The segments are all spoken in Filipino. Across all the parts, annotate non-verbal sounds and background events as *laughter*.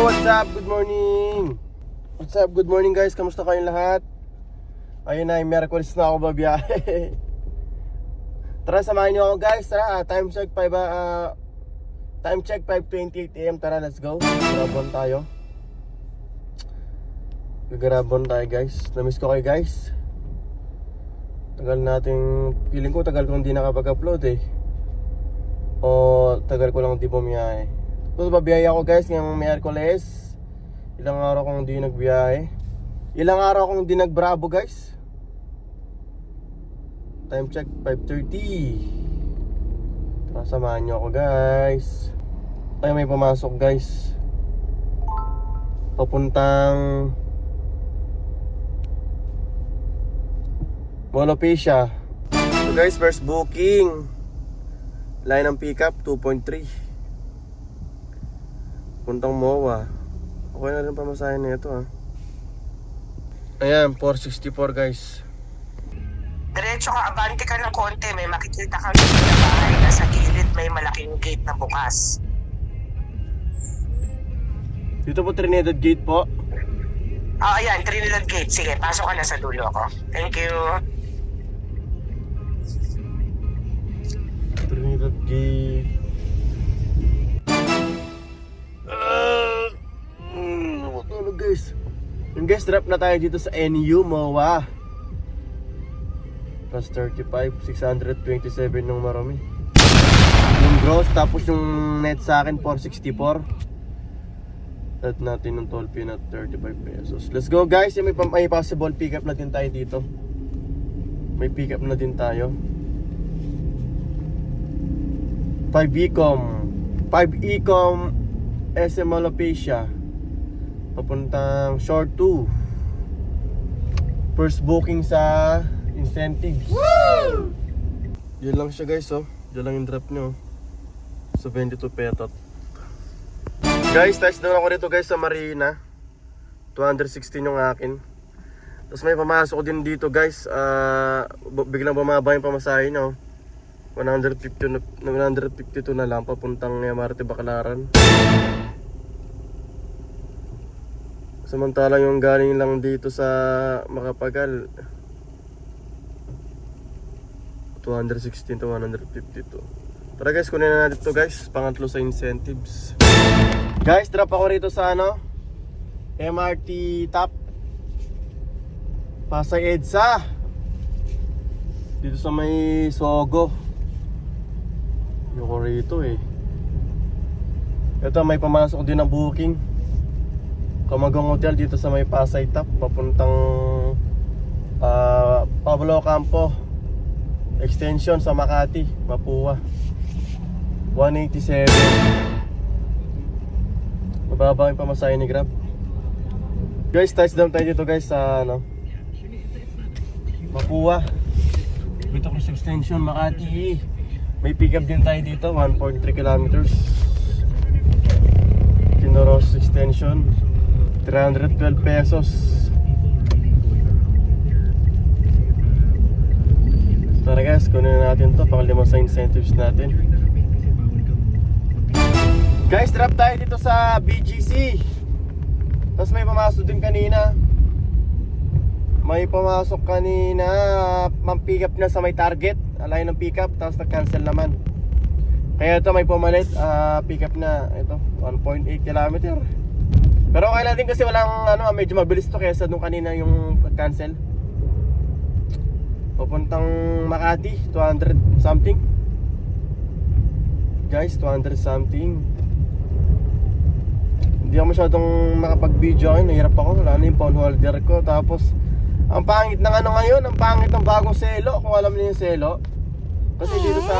Yo, what's up? Good morning! What's up? Good morning guys. Kamusta kayong lahat? Ayun na, Miyerkules na ako babiyahe. *laughs* Tara, samahan niyo ako guys. Tara, ah, time check 5 ah, time check 5:28 AM. Tara, let's go. Grabon tayo. Gagrabon tayo guys. Namiss ko kayo guys. Tagal nating feeling ko tagal ko hindi nakapag-upload eh. O tagal ko lang di bumiyahe. So babiyahe ako guys ngayong Miyerkules. Ilang araw kong hindi nagbiyahe. Ilang araw kong hindi nagbravo guys. Time check 5.30 Tara samahan nyo ako guys Ay may pumasok guys Papuntang Molopecia So guys first booking Line ng pickup 2.3 Puntang MOA Okay na rin pamasahin na ito ah Ayan 464 guys Diretso ka, abante ka ng konti, may makikita gate na bahay na sa gilid may malaking gate na bukas. Dito po Trinidad Gate po Ah, ayan, Trinidad Gate. Sige, pasok ka na sa dulo ko. Thank you. Trinidad Gate. Guys. Yung guys, drop na tayo dito sa NU MOA. Plus 35, 627 ng marami. Yung gross, tapos yung net sa akin, 464. At natin ng toll fee na 35 pesos. Let's go guys, may, may possible pickup na din tayo dito. May pickup na din tayo. 5 Ecom 5 Ecom SM Alopecia Papuntang Short 2 First booking sa incentives. Yun lang siya guys oh. Yun lang yung drop nyo Sa 22 petot Guys, test down ako dito guys sa Marina. 216 yung akin. Tapos may pamasok din dito guys. B- Biglang bumaba yung pamasahe nyo 150 na, 152 na lang papuntang MRT Baclaran. Samantalang yung galing lang dito sa Makapagal 216 to 152. Tara guys, kunin na natin to guys. Pangatlo sa incentives. Guys, drop ako rito sa ano? MRT top. Pasay EDSA. Dito sa may Sogo. Yung rito eh. Ito may pumasok din na booking. Kamagong Hotel dito sa may Pasay Top papuntang ah, Pablo Campo extension sa Makati, Mapua. 187. Mababa yung pamasahe ni Grab. Guys, touchdown tayo dito guys sa ano Mapua. Vita Cruz Extension, Makati. May pick up din tayo dito, 1.3 kilometers. Kinoros Extension, 312 pesos. Tara guys, kunin na natin to, pangalima sa incentives natin. Guys, drop tayo dito sa BGC. Tapos may pumasok din kanina. May pumasok kanina, mam-pick up na sa may target, alay ng pick up, tapos nag-cancel naman. Kaya ito may pumalit, ah, pick up na, ito, 1.8 km. Pero okay lang din kasi walang, ano, medyo mabilis to kaysa nung kanina yung cancel. Papuntang Makati, 200 something. Guys, 200 something. Hindi ako masyadong makapag-video ngayon, nahirap ako, wala na yung phone holder ko. Tapos, ang pangit ng ano ngayon, ang pangit ng bagong selo, kung alam niyo yung selo. Kasi dito sa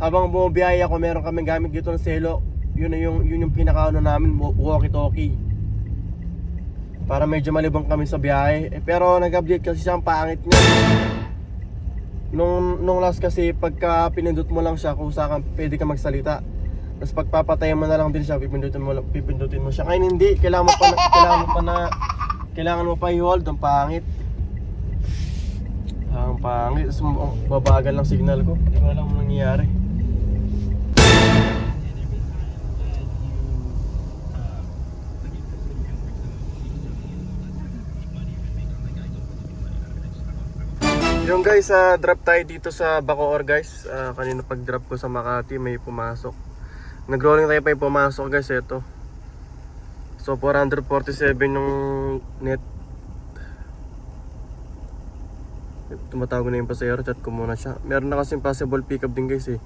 habang bumibiyahe ako, meron kaming gamit dito ng selo. Yun na yung yun yung pinakaano namin, walkie-talkie. Para medyo malibang kami sa biyahe. Eh, pero nag-update kasi siya ang pangit niya. Nung, nung last kasi, pagka pinindot mo lang siya, kung saan pwede ka magsalita. Tapos pagpapatayan mo na lang din siya, pipindutin mo, pipindutin mo siya. Ngayon hindi, kailangan mo pa na, kailangan mo pa na, kailangan mo pa i-hold, ang pangit. Ang pangit, tapos babagal lang signal ko. Hindi ko alam nangyayari. Yung guys, ah, drop tayo dito sa Bacoor guys. Ah, kanina pag drop ko sa Makati may pumasok. Nag-rolling tayo pa yung pumasok guys, ito. So 447 yung net. Tumatawag na yung pasahero, chat ko muna siya. Meron na kasing possible pickup din guys eh.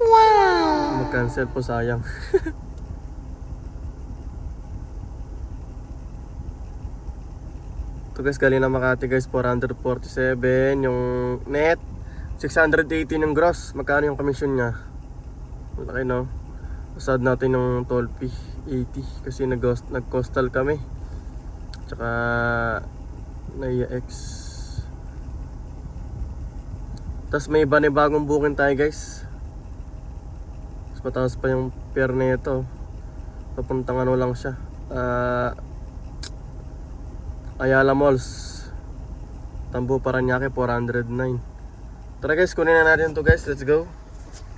Wow! Mag-cancel po sayang. *laughs* Ito guys, galing na Makati guys, 447 yung net. 618 yung gross. Magkano yung commission niya? Malaki no? Asad natin yung toll fee, 80. Kasi nag- nag-coastal kami. Tsaka Naya X. Tapos may na bagong booking tayo guys. Mas mataas pa yung fare nito. Papuntang ano lang siya. Ah... Ayala Malls. Tambo Paranaque 409. Tara guys, kunin na natin to guys. Let's go.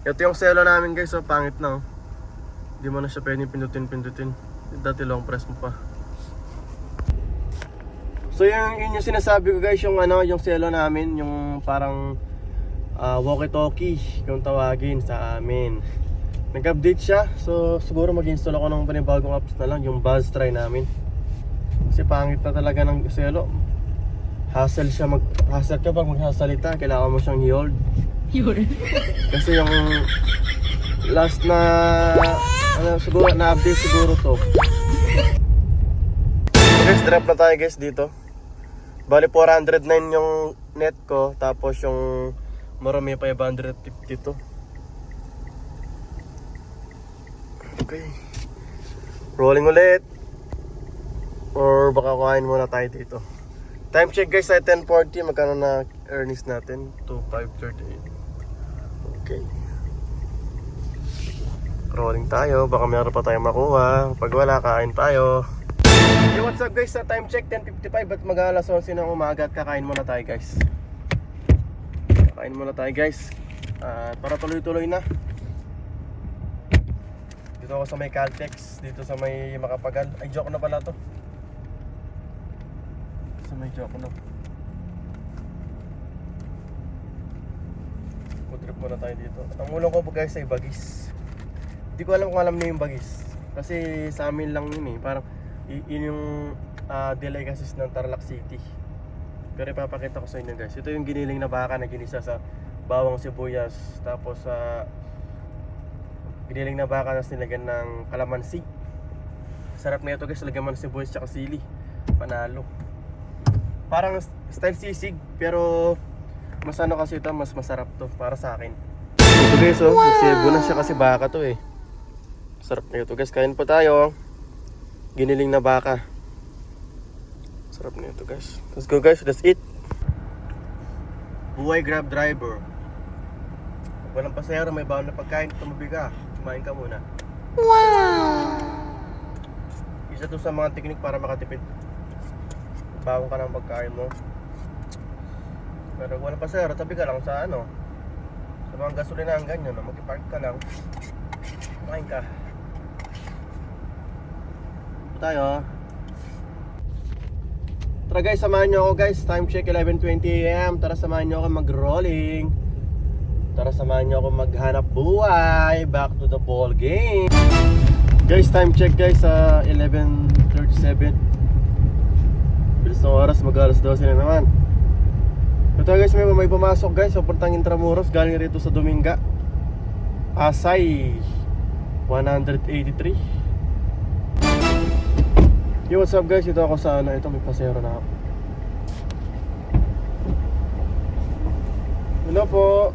Ito yung selo namin guys. So pangit na oh. Hindi mo na siya pwedeng pindutin-pindutin. Dati long press mo pa. So yung yun yung sinasabi ko guys, yung ano, yung selo namin, yung parang ah, walkie-talkie kung tawagin sa amin. Nag-update siya, so siguro mag-install ako ng panibagong apps na lang, yung Buzz try namin. Kasi pangit na talaga ng selo. Hassle siya mag hassle ka pag magsasalita, kailangan mo siyang i-hold. *laughs* Kasi yung last na ano siguro na-update siguro to. Guys, drop na tayo guys dito. Bali 409 yung net ko tapos yung marami 552. Okay. Rolling ulit. Or baka kuhain muna tayo dito. Time check guys ay 10.40. Magkano na earnings natin? 2,538. Okay. Rolling tayo. Baka meron pa tayong makuha. Pag wala, kain tayo. Hey, what's up guys? Sa time check 10.55 at mag-alas 11 ng umaga at kakain muna tayo guys. Kakain muna tayo guys. Ah, para tuloy-tuloy na. Dito ako sa may Caltex. Dito sa may Makapagal. Ay, joke na pala to. May joke na. Food trip muna tayo dito. Ang ulong ko po guys ay bagis. Hindi ko alam kung alam niyo yung bagis. Kasi sa amin lang yun eh. Parang yun yung ah, delicacies ng Tarlac City. Pero ipapakita ko sa inyo guys. Ito yung giniling na baka na ginisa sa bawang sibuyas. Tapos sa giniling na baka na sinilagyan ng kalamansi. Sarap na ito guys. Lagyan mo ng sibuyas tsaka sili. Panalo. Parang style sisig pero mas ano kasi ito, mas masarap to para sa akin. Ito guys, oh, wow. na siya kasi baka to eh. Sarap na ito guys, kain pa tayo. Giniling na baka. Sarap na ito guys. Let's go guys, let's eat. Buhay grab driver. Pag walang pasahero, may bawang na pagkain, tumabi ka. Kumain ka muna. Wow! Isa to sa mga teknik para makatipid. Bago ka ng pagkain mo. Pero kung walang pasahero, tabi ka lang sa ano. Sa mga gasolinahan ganyan, no? mag-park ka lang. Kumain ka. Ito tayo. Tara guys, samahan nyo ako guys. Time check 11.20am. Tara samahan nyo ako mag-rolling. Tara samahan nyo ako maghanap buhay. Back to the ball game. Guys, time check guys sa 11.37. Bilis ng oras, mag-alas 12 na naman. Ito guys, may, may pumasok guys. Papuntang Intramuros. Galing rito sa Dominga. Pasay. 183. Yo, what's up guys? Ito ako sa ano, ito may pasero na ako. Hello po.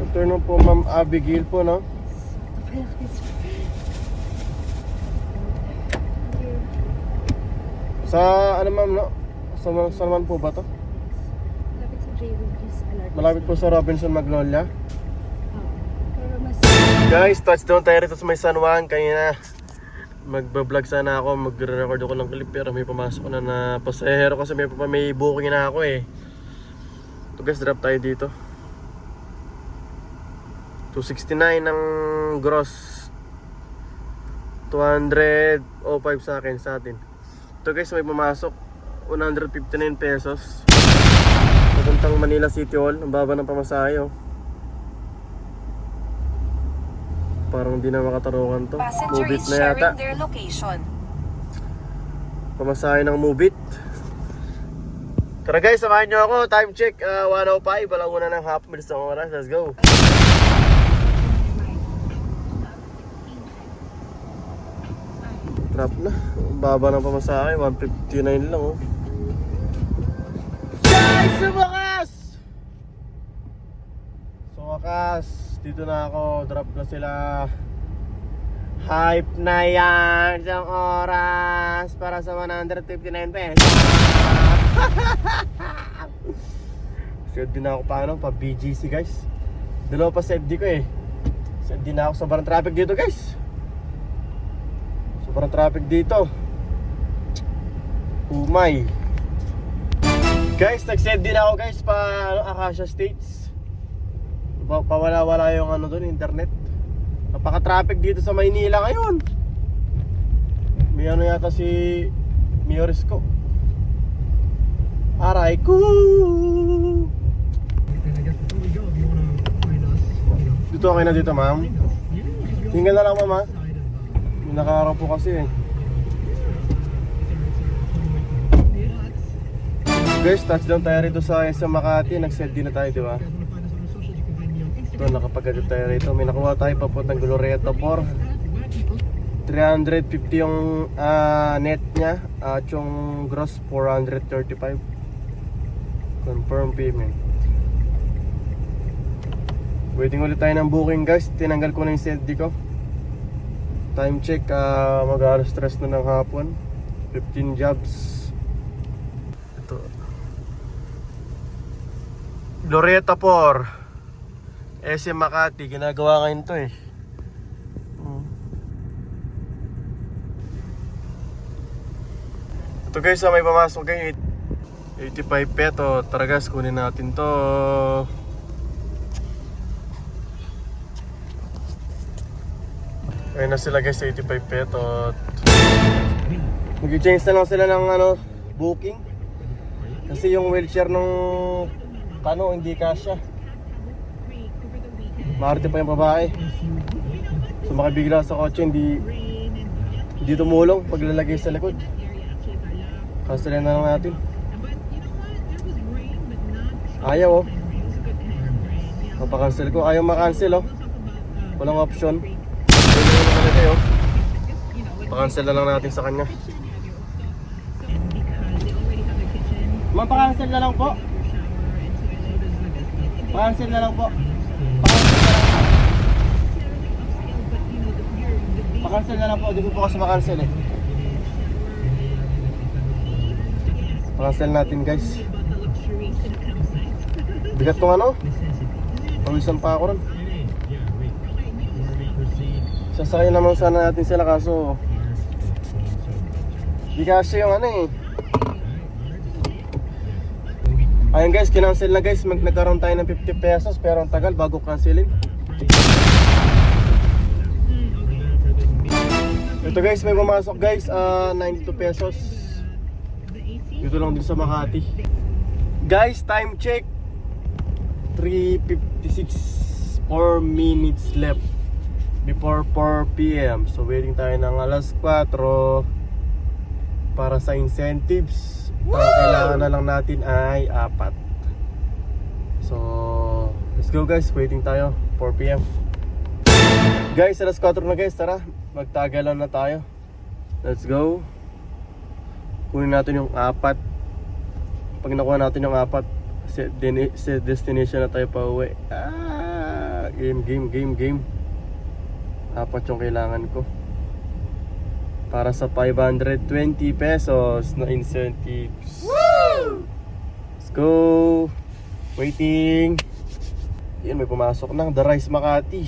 Afternoon po, Ma'am Abigail po, no? Sa ano ma'am, no? Sa, sa naman po ba to? Malapit sa J-Room is alert. Malapit po sa Robinson Magnolia. Ah, Guys, touchdown tayo rito sa may San Juan kanina. Magbablog sana ako, magre-record ako ng clip pero may pumasok na na pasahero kasi may, may booking na ako eh. So guys, drop tayo dito. 269 ng gross. 205 sa akin sa atin. Ito guys, may pumasok. 159 pesos. Papuntang Manila City Hall. Ang baba ng pamasahe oh. Parang hindi na makatarungan to. Passenger Mubit is na yata. their location. Pamasahe ng Mubit. Tara guys, samahan nyo ako. Time check. Uh, 105. Walang una ng half minutes ng oras. Let's go. Trap na. Baba ng pamasahe. 159 lang oh. Guys, sumakas! Sumakas. Dito na ako. Drop na sila. Hype na yan isang oras para sa 159 pesos. *laughs* Save din ako pa ano, pa BGC guys. Dalawa pa save di ko eh. Save din ako sobrang traffic dito guys. Sobrang traffic dito. Umay. Guys, nag-save din ako guys pa ano, Acacia States. Pa pawala-wala yung ano doon, internet. Napaka-traffic dito sa Maynila ngayon. May ano yata si Miores ko. Aray ko. Dito okay na dito, ma'am. Tingnan na lang, ma'am, nakaharap po kasi, eh. Guys, touchdown tayo rito sa SM Makati. Nag-set din na tayo, di ba? Ito, nakapagod tayo rito. May nakuha tayo papuntang Glorieta 4. 350 yung ah, net niya at yung gross 435. Confirm payment. Waiting ulit tayo ng booking guys. Tinanggal ko na yung CD ko. Time check, uh, mag stress na ng hapon. 15 jobs. Ito. Glorieta 4. SM Makati, ginagawa ngayon to eh. Hmm. Ito guys, ah, may pamasok kayo. 85 peto. Tara guys, kunin natin to. Ayun na sila guys, 85 peto. Mag-change na lang sila ng ano, booking. Kasi yung wheelchair nung kano hindi kasya. Maarte pa yung babae. So makibigla sa kotse, hindi hindi tumulong paglalagay sa likod. Cancelin na lang natin. Ayaw oh. Papakancel ko. Ayaw makancel oh. Walang option. Pakancel na lang natin sa kanya. Ma'am, pakancel na lang po. Pakancel na lang po. Pakancel na lang po. Hindi ko po kasi makancel eh. Pakancel natin guys. Bigat tong ano? Pawisan pa ako ron. Sasakyan naman sana natin sila kaso Di kasi yung ano eh. Ayun guys, kinancel na guys. Mag nagkaroon tayo ng 50 pesos Pero ang tagal bago cancelin. Ito guys, may pumasok guys ah 92 pesos. Dito lang din sa Makati. Guys, time check. 3.56 4 minutes left Before 4 p.m. So waiting tayo ng alas 4 Para sa incentives. Ang kailangan na lang natin ay apat. So Let's go guys, waiting tayo. 4 p.m. Guys, alas 4 na guys, tara Magtagalan na tayo. Let's go. Kunin natin yung apat. Pag nakuha natin yung apat sa destination na tayo pa uwi ah, Game, game, game, game. Apat yung kailangan ko Para sa 520 pesos na incentives. Let's go! Waiting. Yun, may pumasok na. The Rice Makati.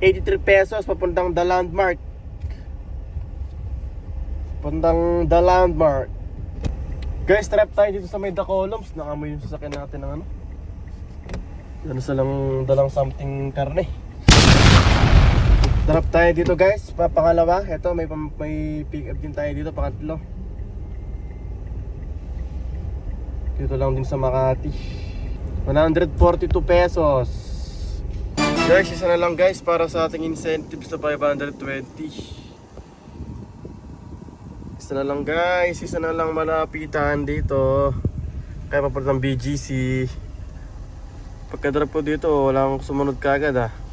83 pesos papuntang The Landmark. Papuntang The Landmark. Guys, trap tayo dito sa may The Columns. Nakamoy yung sasakyan natin ng ano. Ano sa lang dalang something karne Drop tayo dito guys, pa pangalawa Ito may, may pick up din tayo dito, pangatlo Dito lang din sa Makati. 142 pesos. Guys, isa na lang guys para sa ating incentives na 520. Isa na lang guys, isa na lang malapitan dito. Kaya papunta ng BGC. Pagka-drop ko dito, walang sumunod kagad ah.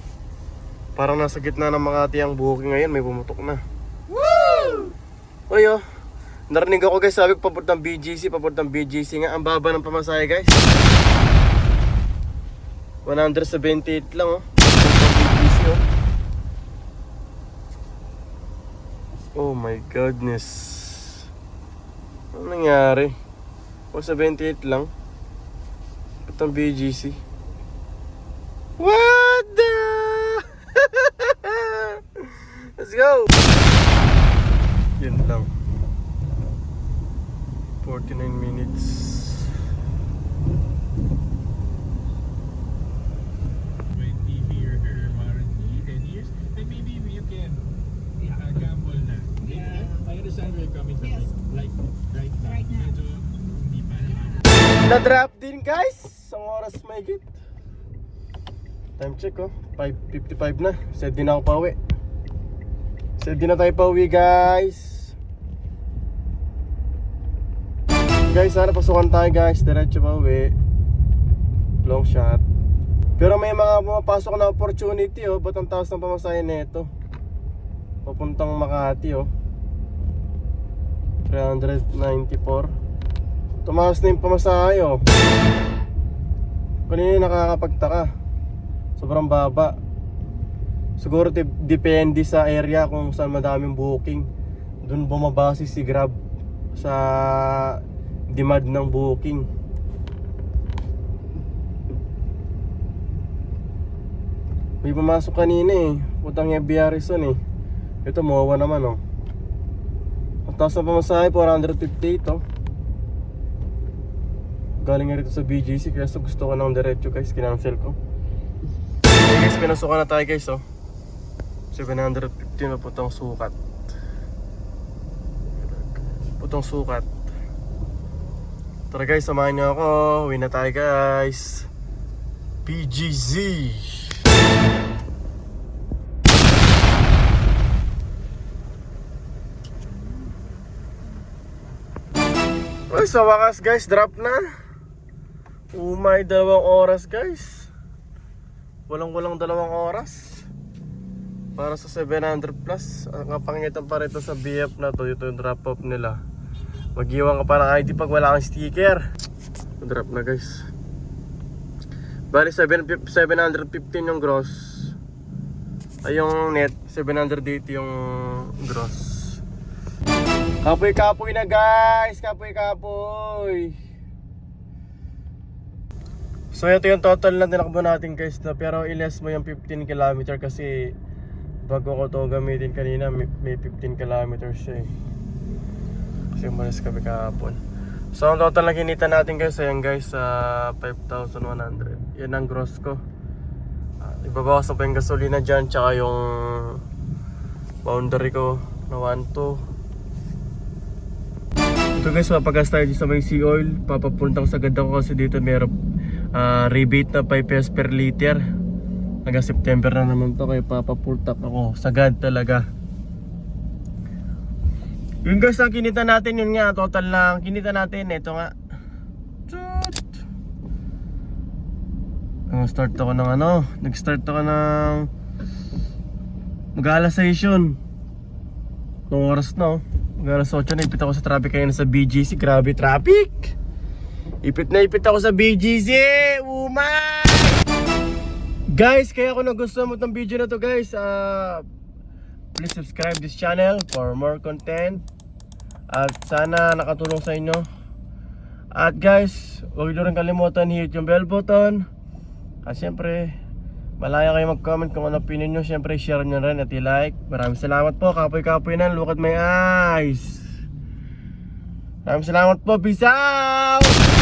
Parang nasa gitna ng Makati ang booking ngayon, may pumutok na. Woo! Uy oh, narinig ako guys, sabi ko papuntang BGC, papuntang BGC nga. Ang baba ng pamasahe guys. 178 lang oh. Papuntang BGC oh. Oh my goodness. Ano nangyari? 178 lang. Papuntang BGC. What right now, medyo hindi pa naman. Na-drop din guys! Isang oras may git. Time check oh. 5.55 na. Set din ako pauwi. Set din na tayo pauwi guys. Guys, sana pasukan tayo guys. Diretso pauwi. Long shot. Pero may mga pumapasok na opportunity oh. Ba't ang taas ng pamasahe nito? Papuntang Makati oh. 394. Tumaas na yung pamasahe oh. Kanina nakakapagtaka. Sobrang baba. Siguro depende sa area kung saan madaming booking. Doon bumabase si Grab sa demand ng booking. May pumasok kanina eh. Putang yung Harrison eh. Ito, mawawa naman oh. Ang taas na pamasahe, 458 oh. Galing nga rito sa BGC kaya gusto ko ng diretso guys, kinancel ko. Okay guys, pinasukan na tayo guys oh. 715 na putong sukat. Putong sukat. Tara guys, samahan niyo ako. Uwi na tayo guys. PGZ. Uy, sa wakas guys, drop na. Umay, dalawang oras guys. Walang-walang dalawang oras. Para sa 700 plus. Ang kapangitan pa rito sa BF na to, ito yung drop off nila. Mag-iwan ka pa ng ID pag wala kang sticker. Drop na guys. Bali 7, 715 yung gross. Ay yung net, 780 yung gross. Kapoy-kapoy na guys! Kapoy-kapoy! So ito yung total na tinakbo natin guys na pero iles mo yung 15 km kasi bago ko to gamitin kanina may, may 15 km siya eh. Kasi umalis kami kahapon. So ang total na kinita natin guys ayan guys sa 5,100. Yan ang gross ko. Uh, ibabawasan pa yung gasolina dyan tsaka yung boundary ko na 1,2. Ito guys, mapagas tayo sa may sea oil. Papapuntang sa ganda ko kasi dito meron ah, rebate na 5 pesos per liter. Hanggang September na naman to kaya papapultap ako. Sagad talaga. Yun guys, ang kinita natin yun nga. Total lang. Kinita natin. Ito nga. Oh, start ako ng ano. Nag-start ako ng mag-alas session. Nung oras na oh. Mag-alas 8 na ipit ako sa traffic ngayon sa BGC. Grabe traffic! Ipit na ipit ako sa BGC! Umay! Guys, kaya ako nagustuhan mo itong video na to guys. ah please subscribe this channel for more content. At sana nakatulong sa inyo. At guys, huwag nyo rin kalimutan hit yung bell button. At syempre, malaya kayo mag-comment kung ano opinion nyo. Syempre, share nyo rin at i-like. Maraming salamat po. Kapoy-kapoy na. Look at my eyes. Maraming salamat po. Peace out!